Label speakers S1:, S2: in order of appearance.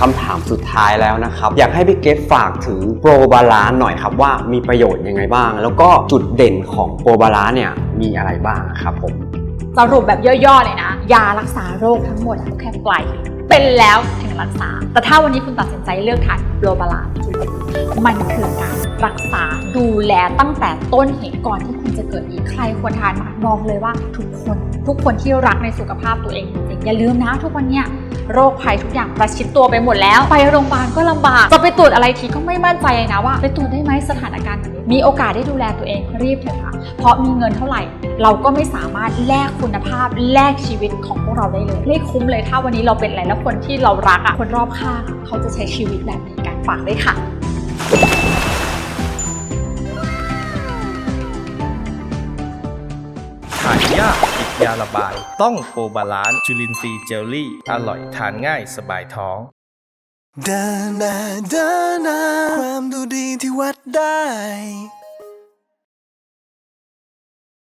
S1: คำถามสุดท้ายแล้วนะครับ อยากให้พี่เกตฝากถึงโปรบาลานหน่อยครับว่ามีประโยชน์ยังไงบ้าง แล้วก็จุดเด่นของโปรบาลานเนี่ยมีอะไรบ้างครับผม
S2: สรุปแบบย่อๆเลยนะ ยารักษาโรคทั้งหมดแค่ปลเป็นแล้วถึงรักษา แต่ถ้าวันนี้คุณตัดสินใจเลือกทานโรบาลานมันคือการรักษาดูแลตั้งแต่ต้นเหตุก่อนที่คุณจะเกิดอีกใครควรทานมากบอกเลยว่าทุกคน ทุกคนที่รักในสุขภาพตัวเองจริงๆอย่าลืมนะทุกวันเนี้ย โรคภัยทุกอย่างประชิดตัวไปหมดแล้ว ไปโรงพยาบาลก็ลำบาก จะไปตรวจอะไรทีก็ไม่มั่นใจนะว่า ไปตรวจได้ไหมสถานการณ์แบบนี้มีโอกาสได้ดูแลตัวเองรีบเถอะค่ะ เพราะมีเงินเท่าไหร่ เราก็ไม่สามารถแลกคุณภาพแลกชีวิตของพวกเราได้เลย ไม่คุ้มเลยถ้าวันนี้เราเป็นอะไรแล้วคนที่เรารักอะคนรอบข้างเขาจะใช้ชีวิตแบบนี้กันฝากด้วยค่ะ
S3: ถ่ายยาก ยาระบาย ต้องโปรบาลานซ์จุลินทรีย์เจลลี่ อร่อยทานง่ายสบายท้องเดิ
S4: นนาเดินนาความดูดีที่วัดได้